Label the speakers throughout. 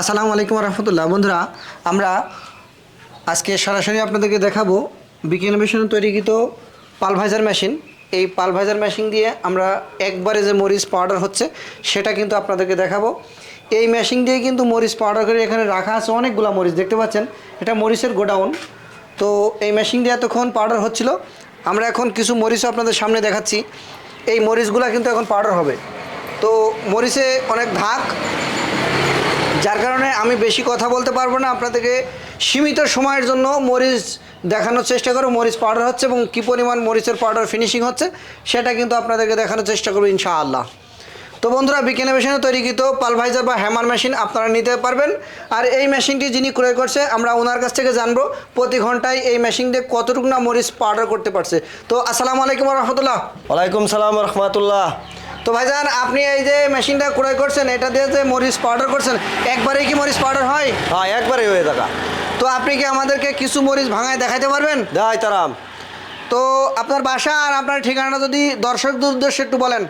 Speaker 1: আসসালামু আলাইকুম রহমতুল্লাহ বন্ধুরা, আমরা আজকে সরাসরি আপনাদেরকে দেখাবো বিকেনভেশনে তৈরিকৃত পালভাইজার মেশিন এই পালভাইজার মেশিন দিয়ে আমরা একবারে যে মরিচ পাউডার হচ্ছে, সেটা কিন্তু আপনাদেরকে দেখাবো। এই মেশিন দিয়ে কিন্তু মরিচ পাউডার করে এখানে রাখা আছে অনেকগুলো মরিচ, দেখতে পাচ্ছেন? এটা মরিচের গোডাউন। তো এই মেশিন দিয়ে এতক্ষণ পাউডার হচ্ছিল। আমরা এখন কিছু মরিচও আপনাদের সামনে দেখাচ্ছি। এই মরিচগুলো কিন্তু এখন পাউডার হবে। তো মরিচে অনেক ধাক যার কারণে আমি বেশি কথা বলতে পারব না, আপনাদেরকে সীমিত সময়ের জন্য মরিচ দেখানোর চেষ্টা করব, মরিচ পাউডার হচ্ছে এবং কী পরিমাণ মরিচের পাউডার ফিনিশিং হচ্ছে, সেটা কিন্তু আপনাদেরকে দেখানোর চেষ্টা করব ইনশাআল্লাহ। তো বন্ধুরা বিকেনে মেশিনে তৈরিকৃত পালভাইজার বা হ্যামার মেশিন আপনারা নিতে পারবেন। আর এই মেশিনটি যিনি ক্রয় করছে, আমরা ওনার কাছ থেকে জানব প্রতি ঘন্টায় এই মেশিন দিয়ে কতটুকু না মরিচ পাউডার করতে পারছে। তো আসসালামু আলাইকুম রহমতুল্লাহ।
Speaker 2: ওয়ালাইকুম সালাম রহমতুল্লাহ।
Speaker 1: তো ভাইজান আপনি এই যে মেশিনটা ক্রয় করছেন এটা দিয়ে যে মরিচ পাউডার করছেন একবারেই কি মরিচ পাউডার হয়?
Speaker 2: হ্যাঁ একবারে হয়ে থাকা।
Speaker 1: তো আপনি কি আমাদেরকে কিছু মরিচ ভাঙায় দেখাতে পারবেন?
Speaker 2: দেয় তারাম।
Speaker 1: তো আপনার বাসা আর আপনার ঠিকানা যদি দর্শকদের উদ্দেশ্যে একটু বলেন।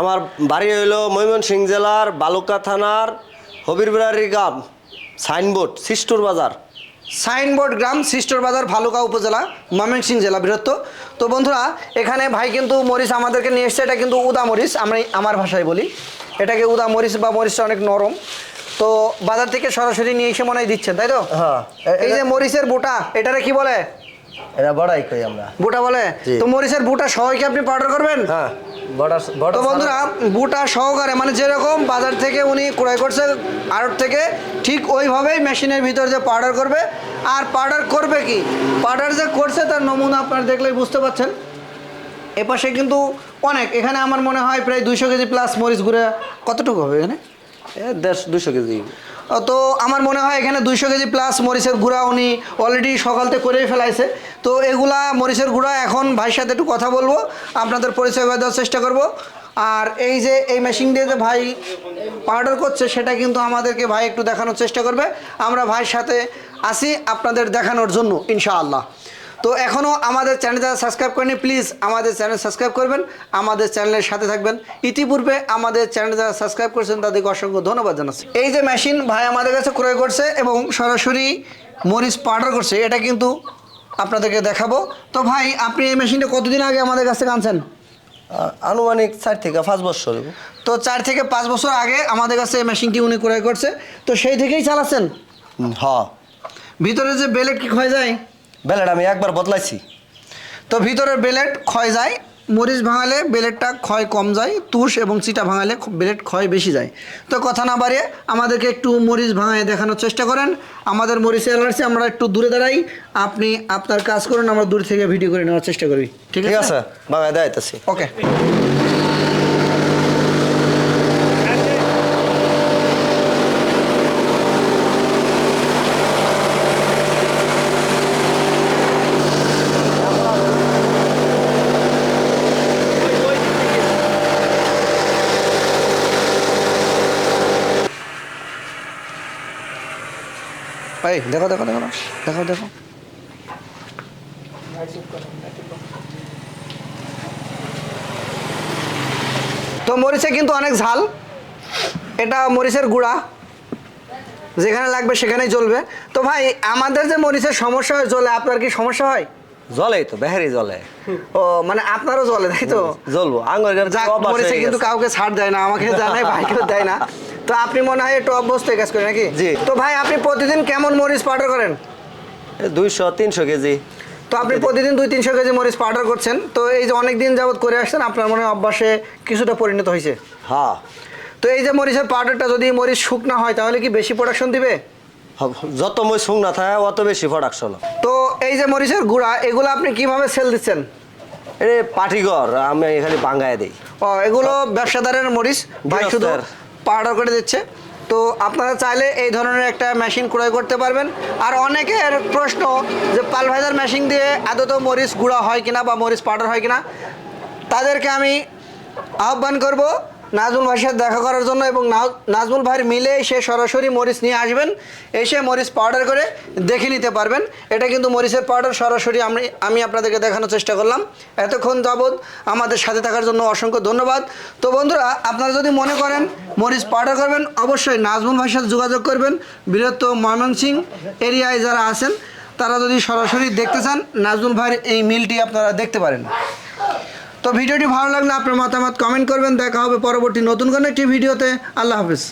Speaker 2: আমার বাড়ি হইল ময়মনসিংহ জেলার বালুকা থানার হবিরবিরারি গ্রাম সাইনবোর্ড সিস্টুর বাজার।
Speaker 1: সাইনবোর্ড গ্রাম সিস্টর বাজার ভালুকা উপজেলা ময়মনসিংহ জেলা বৃহত্ত। তো বন্ধুরা এখানে ভাই কিন্তু মরিচ আমাদেরকে নিয়ে এসছে এটা কিন্তু উদা মরিচ আমরা আমার ভাষায় বলি। এটাকে উদা মরিচ বা মরিচটা অনেক নরম। তো বাজার থেকে সরাসরি নিয়ে এসে মনে হয় দিচ্ছেন তাই তো?
Speaker 2: হ্যাঁ।
Speaker 1: এই যে মরিচের বুটা এটারে কি বলে?
Speaker 2: এটা বড়াই কই আমরা।
Speaker 1: বুটা বলে? তো মরিচের বুটা সবাই কি আপনি পাউডার করবেন?
Speaker 2: হ্যাঁ।
Speaker 1: তো বন্ধুরা বুটা সহকারে মানে যেরকম বাজার থেকে উনি ক্রয় করছে আড়ত থেকে ঠিক ওইভাবেই মেশিনের ভিতর যে পাউডার করবে। আর পাউডার করবে কি? পাউডার যে করছে তার নমুনা আপনারা দেখলেই বুঝতে পারছেন। এপাশে কিন্তু অনেক এখানে আমার মনে হয় প্রায় দুইশো কেজি প্লাস মরিচ গুঁড়া কতটুকু হবে এখানে?
Speaker 2: দেড়শো দুশো কেজি।
Speaker 1: তো আমার মনে হয় এখানে দুইশো কেজি প্লাস মরিচের গুঁড়া উনি অলরেডি সকালতে করেই ফেলাইছে। তো এগুলা মরিচের গুঁড়া এখন ভাইয়ের সাথে একটু কথা বলব, আপনাদের পরিচয় দেওয়ার চেষ্টা করব। আর এই যে এই মেশিন দিয়ে যে ভাই পাউডার করছে, সেটা কিন্তু আমাদেরকে ভাই একটু দেখানোর চেষ্টা করবে। আমরা ভাইয়ের সাথে আসি আপনাদের দেখানোর জন্য, ইনশাআল্লাহ। তো এখনও আমাদের চ্যানেল যারা সাবস্ক্রাইব করেনি প্লিজ আমাদের চ্যানেল সাবস্ক্রাইব করবেন আমাদের চ্যানেলের সাথে থাকবেন। ইতিপূর্বে আমাদের চ্যানেল যারা সাবস্ক্রাইব করেছেন তাদেরকে অসংখ্য ধন্যবাদ জানাচ্ছি। এই যে মেশিন ভাই আমাদের কাছে ক্রয় করছে এবং সরাসরি মরিচ পাউডার করছে এটা কিন্তু আপনাদেরকে দেখাবো। তো ভাই আপনি এই মেশিনটা কতদিন আগে আমাদের কাছ থেকে আনছেন?
Speaker 2: আনুমানিক চার থেকে পাঁচ বছর
Speaker 1: তো চার থেকে পাঁচ বছর আগে আমাদের কাছে এই মেশিনটি উনি ক্রয় করছে। তো সেই থেকেই চালাচ্ছেন?
Speaker 2: হুম, হ্যাঁ।
Speaker 1: ভিতরে যে বেলেট কি ক্ষয় যায়?
Speaker 2: বেলেট আমি একবার বদলাইছি।
Speaker 1: তো ভিতরের বেলেট ক্ষয় যায়, মরিচ ভাঙালে বেলেটটা ক্ষয় কম যায়, তুষ এবং চিটা ভাঙালে বেলেট ক্ষয় বেশি যায়। তো কথা না বাড়িয়ে আমাদেরকে একটু মরিচ ভাঙায় দেখানোর চেষ্টা করেন। আমাদের মরিচ এলার্সি আমরা একটু দূরে দাঁড়াই। আপনি আপনার কাজ করুন, আমরা দূর থেকে ভিডিও করে নেওয়ার চেষ্টা করি। ঠিক আছে?
Speaker 2: বাঙায় দেয়তেছি
Speaker 1: ওকে দেখো দেখো দেখো দেখো দেখো। তো মরিচে কিন্তু অনেক ঝাল। এটা মরিচের গুঁড়া। যেখানে লাগবে সেখানেই জ্বলবে। তো ভাই আমাদের যে মরিচের সমস্যা হয় জ্বলে। আপনার কি সমস্যা হয়?
Speaker 2: জলেই তো বেহারি জলে
Speaker 1: ও মানে আপনারও জ্বলে তাই তো?
Speaker 2: জ্বলবো আঙুর
Speaker 1: মরিচে কিন্তু কাউকে ছাড় দেয় না আমাকে জানায় ভাইকেও দেয় না। তো আপনি মনে হয় একটু অভ্যস্ত কাজ করেন নাকি?
Speaker 2: জি।
Speaker 1: তো ভাই আপনি প্রতিদিন কেমন মরিচ পাউডার করেন?
Speaker 2: দুইশো তিনশো কেজি।
Speaker 1: তো আপনি প্রতিদিন। দুই তিনশো কেজি মরিচ পাউডার করছেন। তো এই যে অনেক দিন যাবত করে আসছেন আপনার মনে হয় অভ্যাসে কিছুটা পরিণত হয়েছে।
Speaker 2: হ্যাঁ।
Speaker 1: তো এই যে মরিচের পাউডারটা যদি মরিচ শুকনা হয় তাহলে কি বেশি প্রোডাকশন দিবে?
Speaker 2: হব- যত মই শুং না থাকে অত বেশি প্রোডাকশন
Speaker 1: তো এই যে মরিচের গুঁড়া এগুলো আপনি কীভাবে সেল দিচ্ছেন?
Speaker 2: এ পাটিঘর আমি এখানে বাঙ্গায় দিই।
Speaker 1: ও এগুলো ব্যবসাদারের মরিচ ভাই শুধু। পাউডার করে দিচ্ছে। তো আপনারা চাইলে এই ধরনের একটা মেশিন ক্রয় করতে পারবেন। আর অনেকের প্রশ্ন যে পালভাইজার মেশিন দিয়ে আদত মরিচ গুঁড়া হয় কিনা বা মরিচ পাউডার হয় কিনা, তাদেরকে আমি আহ্বান করব নাজমুল ভাইয়ের সাথে দেখা করার জন্য এবং নাজমুল ভাইয়ের মিলে সে সরাসরি মরিচ নিয়ে আসবেন। এসে মরিচ পাউডার করে দেখে নিতে পারবেন। এটা কিন্তু মরিচের পাউডার সরাসরি আমি আমি আপনাদেরকে দেখানোর চেষ্টা করলাম। এতক্ষণ যাবৎ আমাদের সাথে থাকার জন্য অসংখ্য ধন্যবাদ। তো বন্ধুরা, আপনারা যদি মনে করেন মরিচ পাউডার করবেন, অবশ্যই নাজমুল ভাইয়ের সাথে যোগাযোগ করবেন। বৃহত্তর ময়মনসিং এরিয়ায় যারা আছেন, তারা যদি সরাসরি দেখতে চান, নাজমুল ভাইয়ের এই মিলটি আপনারা দেখতে পারেন। তো ভিডিওটি ভালো লাগলে আপনার মতামত কমেন্ট করবেন। দেখা হবে পরবর্তী নতুন কোনো একটি ভিডিওতে। আল্লাহ হাফিজ।